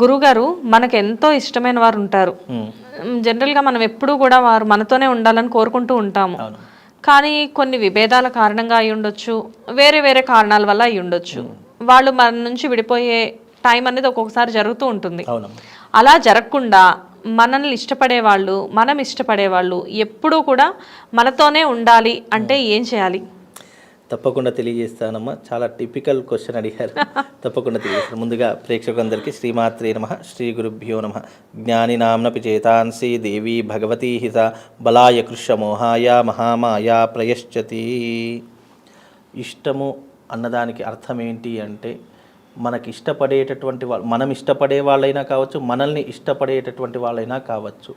గురుగారు మనకు ఎంతో ఇష్టమైన వారు ఉంటారు జనరల్గా మనం ఎప్పుడూ కూడా వారు మనతోనే ఉండాలని కోరుకుంటూ ఉంటాము. కానీ కొన్ని విభేదాల కారణంగా అయి ఉండొచ్చు వేరే వేరే కారణాల వల్ల అయి ఉండొచ్చు. వాళ్ళు మన నుంచి విడిపోయే టైం అనేది ఒక్కొక్కసారి జరుగుతూ ఉంటుంది. అలా జరగకుండా మనల్ని ఇష్టపడే వాళ్ళు మనం ఇష్టపడే వాళ్ళు ఎప్పుడూ కూడా మనతోనే ఉండాలి అంటే ఏం చేయాలి? తప్పకుండా తెలియజేస్తానమ్మా. చాలా టిపికల్ క్వశ్చన్ అడిగారు. తప్పకుండా తెలియజేస్తాను ముందుగా ప్రేక్షకులందరికీ శ్రీమాత్రే నమ. శ్రీ గురుభ్యో నమ. జ్ఞాని నామ్నపి చేతాంసి దేవి భగవతీ హిత. బలాయ కృష్ణమోహాయ మహామాయ ప్రయశ్చతి. ఇష్టము అన్నదానికి అర్థం ఏంటి అంటే మనకి ఇష్టపడేటటువంటి వాళ్ళు మనం ఇష్టపడే వాళ్ళైనా కావచ్చు మనల్ని ఇష్టపడేటటువంటి వాళ్ళైనా కావచ్చు.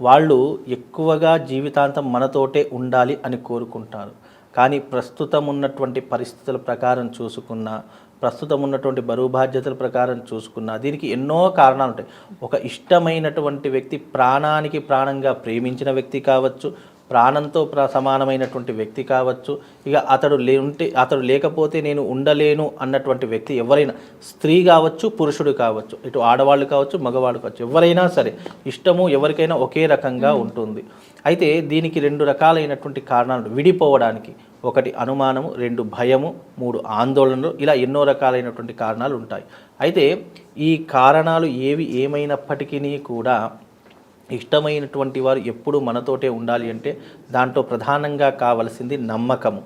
వాళ్ళు ఎక్కువగా జీవితాంతం మనతోటే ఉండాలి అని కోరుకుంటారు. కానీ ప్రస్తుతం ఉన్నటువంటి పరిస్థితుల ప్రకారం చూసుకున్నా ప్రస్తుతం ఉన్నటువంటి బరువు బాధ్యతల ప్రకారం చూసుకున్నా దీనికి ఎన్నో కారణాలు ఉంటాయి. ఒక ఇష్టమైనటువంటి వ్యక్తి ప్రాణానికి ప్రాణంగా ప్రేమించిన వ్యక్తి కావచ్చు ప్రాణంతో ప్ర సమానమైనటువంటి వ్యక్తి కావచ్చు. ఇక అతడు లే ఉంటే అతడు లేకపోతే నేను ఉండలేను అన్నటువంటి వ్యక్తి ఎవరైనా స్త్రీ కావచ్చు పురుషుడు కావచ్చు ఇటు ఆడవాళ్ళు కావచ్చు మగవాళ్ళు కావచ్చు ఎవరైనా సరే ఇష్టము ఎవరికైనా ఒకే రకంగా ఉంటుంది. అయితే దీనికి రెండు రకాలైనటువంటి కారణాలు విడిపోవడానికి ఒకటి అనుమానము రెండు భయము మూడు ఆందోళనలు ఇలా ఎన్నో రకాలైనటువంటి కారణాలు ఉంటాయి. అయితే ఈ కారణాలు ఏవి ఏమైనప్పటికీ కూడా ఇష్టమైనటువంటి వారు ఎప్పుడు మనతోటే ఉండాలి అంటే దాంట్లో ప్రధానంగా కావలసింది నమ్మకము.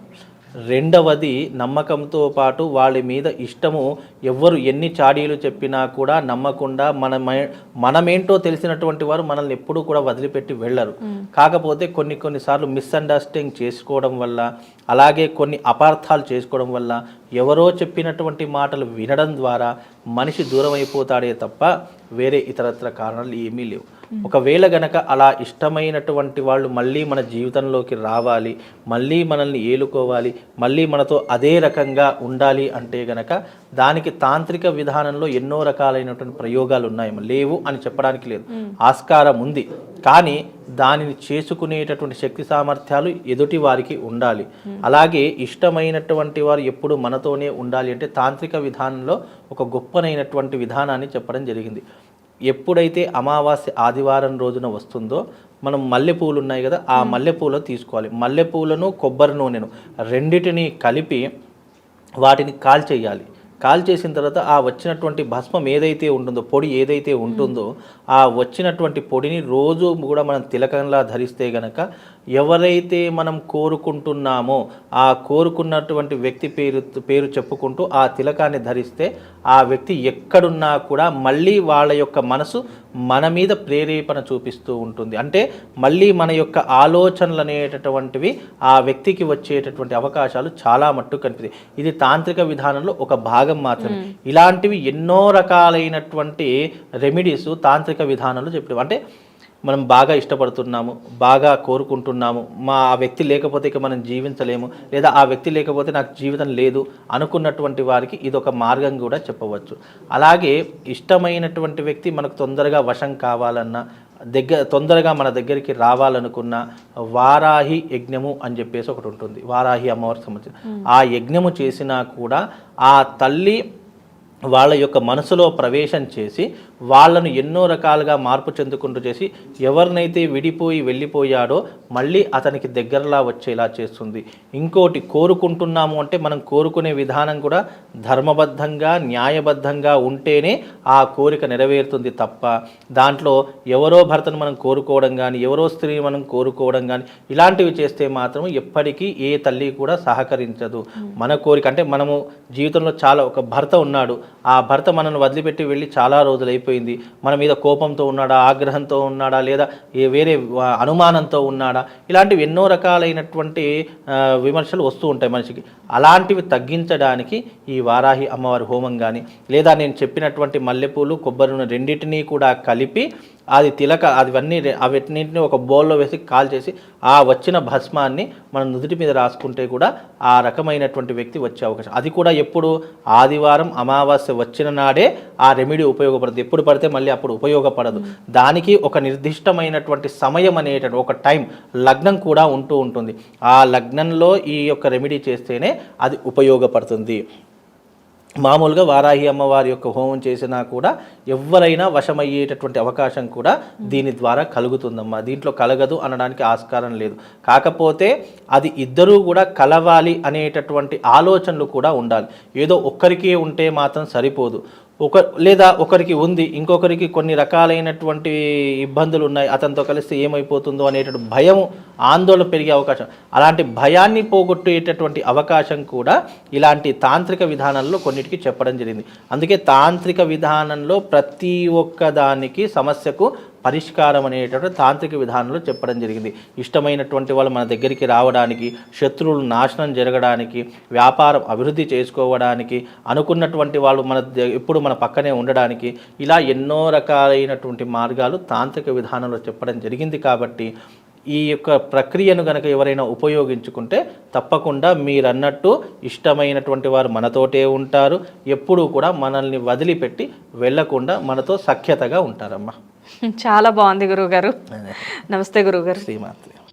రెండవది నమ్మకంతో పాటు వాళ్ళ మీద ఇష్టము ఎవ్వరు ఎన్ని చాడీలు చెప్పినా కూడా నమ్మకుండా మనమే మనమేంటో తెలిసినటువంటి వారు మనల్ని ఎప్పుడూ కూడా వదిలిపెట్టి వెళ్ళరు. కాకపోతే కొన్ని కొన్నిసార్లు మిస్అండర్స్టాండింగ్ చేసుకోవడం వల్ల అలాగే కొన్ని అపార్థాలు చేసుకోవడం వల్ల ఎవరో చెప్పినటువంటి మాటలు వినడం ద్వారా మనిషి దూరం అయిపోతాడే తప్ప వేరే ఇతరత్ర కారణాలు ఏమీ లేవు. ఒకవేళ గనక అలా ఇష్టమైనటువంటి వాళ్ళు మళ్ళీ మన జీవితంలోకి రావాలి మళ్ళీ మనల్ని ఏలుకోవాలి మళ్ళీ మనతో అదే రకంగా ఉండాలి అంటే గనక దానికి తాంత్రిక విధానంలో ఎన్నో రకాలైనటువంటి ప్రయోగాలు ఉన్నాయి. లేవు అని చెప్పడానికి లేదు. ఆస్కారం ఉంది. కానీ దానిని చేసుకునేటటువంటి శక్తి సామర్థ్యాలు ఎదుటి వారికి ఉండాలి. అలాగే ఇష్టమైనటువంటి వారు ఎప్పుడు మనతోనే ఉండాలి అంటే తాంత్రిక విధానంలో ఒక గొప్పనైనటువంటి విధానాన్ని చెప్పడం జరిగింది. ఎప్పుడైతే అమావాస్య ఆదివారం రోజున వస్తుందో మనం మల్లెపూలు ఉన్నాయి కదా ఆ మల్లెపూలను తీసుకోవాలి. మల్లెపూలను కొబ్బరి నూనెను రెండిటిని కలిపి వాటిని కాల్చేయాలి. కాల్ చేసిన తర్వాత ఆ వచ్చినటువంటి భస్మం ఏదైతే ఉంటుందో పొడి ఏదైతే ఉంటుందో ఆ వచ్చినటువంటి పొడిని రోజు కూడా మనం తిలకంలా ధరిస్తే గనక ఎవరైతే మనం కోరుకుంటున్నామో ఆ కోరుకున్నటువంటి వ్యక్తి పేరు పేరు చెప్పుకుంటూ ఆ తిలకాన్ని ధరిస్తే ఆ వ్యక్తి ఎక్కడున్నా కూడా మళ్ళీ వాళ్ళ యొక్క మనసు మన మీద ప్రేరేపణ చూపిస్తూ ఉంటుంది. అంటే మళ్ళీ మన యొక్క ఆలోచనలు అనేటటువంటివి ఆ వ్యక్తికి వచ్చేటటువంటి అవకాశాలు చాలా మట్టు కనిపిస్తాయి. ఇది తాంత్రిక విధానంలో ఒక భాగం మాత్రమే. ఇలాంటివి ఎన్నో రకాలైనటువంటి రెమెడీస్ తాంత్రిక విధానంలో చెప్పడం అంటే మనం బాగా ఇష్టపడుతున్నాము బాగా కోరుకుంటున్నాము మా ఆ వ్యక్తి లేకపోతే ఇక మనం జీవించలేము లేదా ఆ వ్యక్తి లేకపోతే నాకు జీవితం లేదు అనుకున్నటువంటి వారికి ఇది ఒక మార్గం కూడా చెప్పవచ్చు. అలాగే ఇష్టమైనటువంటి వ్యక్తి మనకు తొందరగా వశం కావాలన్నా దగ్గర తొందరగా మన దగ్గరికి రావాలనుకున్న వారాహి యజ్ఞము అని చెప్పేసి ఒకటి ఉంటుంది. వారాహి అమ్మవారికి సంబంధించి ఆ యజ్ఞము చేసినా కూడా ఆ తల్లి వాళ్ళ యొక్క మనసులో ప్రవేశం చేసి వాళ్ళను ఎన్నో రకాలుగా మార్పు చెందుకుంటూ చేసి ఎవరినైతే విడిపోయి వెళ్ళిపోయాడో మళ్ళీ అతనికి దగ్గరలా వచ్చేలా చేస్తుంది. ఇంకోటి కోరుకుంటున్నాము అంటే మనం కోరుకునే విధానం కూడా ధర్మబద్ధంగా న్యాయబద్ధంగా ఉంటేనే ఆ కోరిక నెరవేరుతుంది తప్ప దాంట్లో ఎవరో భర్తను మనం కోరుకోవడం కానీ ఎవరో స్త్రీని మనం కోరుకోవడం కానీ ఇలాంటివి చేస్తే మాత్రం ఎప్పటికీ ఏ తల్లి కూడా సహకరించదు. మన కోరిక అంటే మనము జీవితంలో చాలా ఒక భర్త ఉన్నాడు. ఆ భర్త మనల్ని వదిలిపెట్టి వెళ్ళి చాలా రోజులు అయిపోయింది. మన మీద కోపంతో ఉన్నాడా ఆగ్రహంతో ఉన్నాడా లేదా వేరే అనుమానంతో ఉన్నాడా? ఇలాంటివి ఎన్నో రకాలైనటువంటి విమర్శలు వస్తూ ఉంటాయి మనిషికి. అలాంటివి తగ్గించడానికి ఈ వారాహి అమ్మవారి హోమం కానీ లేదా నేను చెప్పినటువంటి మల్లెపూలు కొబ్బరి రెండింటినీ కూడా కలిపి అది తిలక అవన్నీ అవన్నింటిని ఒక బౌల్లో వేసి కాల్ చేసి ఆ వచ్చిన భస్మాన్ని మనం నుదుటి మీద రాసుకుంటే కూడా ఆ రకమైనటువంటి వ్యక్తి వచ్చే అవకాశం. అది కూడా ఎప్పుడు? ఆదివారం అమావాస్య వచ్చిన నాడే ఆ రెమెడీ ఉపయోగపడుతుంది ఎప్పుడు పడితే మళ్ళీ అప్పుడు ఉపయోగపడదు. దానికి ఒక నిర్దిష్టమైనటువంటి సమయం అనేటువంటి ఒక టైం లగ్నం కూడా ఉంటూ ఉంటుంది. ఆ లగ్నంలో ఈ యొక్క రెమెడీ చేస్తేనే అది ఉపయోగపడుతుంది. మామూలుగా వారాహి అమ్మవారి యొక్క హోమం చేసినా కూడా ఎవరైనా వశమయ్యేటటువంటి అవకాశం కూడా దీని ద్వారా కలుగుతుందమ్మా. దీంట్లో కలగదు అనడానికి ఆస్కారం లేదు. కాకపోతే అది ఇద్దరూ కూడా కలవాలి అనేటటువంటి ఆలోచనలు కూడా ఉండాలి. ఏదో ఒక్కరికే ఉంటే మాత్రం సరిపోదు. ఒక లేదా ఒకరికి ఉంది ఇంకొకరికి కొన్ని రకాలైనటువంటి ఇబ్బందులు ఉన్నాయి అతనితో కలిస్తే ఏమైపోతుందో అనేటువంటి భయం ఆందోళన పెరిగే అవకాశం. అలాంటి భయాన్ని పోగొట్టేటటువంటి అవకాశం కూడా ఇలాంటి తాంత్రిక విధానంలో కొన్నిటికి చెప్పడం జరిగింది. అందుకే తాంత్రిక విధానంలో ప్రతి ఒక్క దానికి సమస్యకు పరిష్కారం అనేటటువంటి తాంత్రిక విధానంలో చెప్పడం జరిగింది. ఇష్టమైనటువంటి వాళ్ళు మన దగ్గరికి రావడానికి శత్రువులు నాశనం జరగడానికి వ్యాపారం అభివృద్ధి చేసుకోవడానికి అనుకున్నటువంటి వాళ్ళు మన ఎప్పుడు మన పక్కనే ఉండడానికి ఇలా ఎన్నో రకాలైనటువంటి మార్గాలు తాంత్రిక విధానంలో చెప్పడం జరిగింది కాబట్టి ఈ యొక్క ప్రక్రియను గనక ఎవరైనా ఉపయోగించుకుంటే తప్పకుండా మీరన్నట్టు ఇష్టమైనటువంటి వారు మనతోటే ఉంటారు. ఎప్పుడూ కూడా మనల్ని వదిలిపెట్టి వెళ్ళకుండా మనతో సఖ్యతగా ఉంటారమ్మా. చాలా బాగుంది గురువుగారు. నమస్తే గురువుగారు. శ్రీమాత్రి.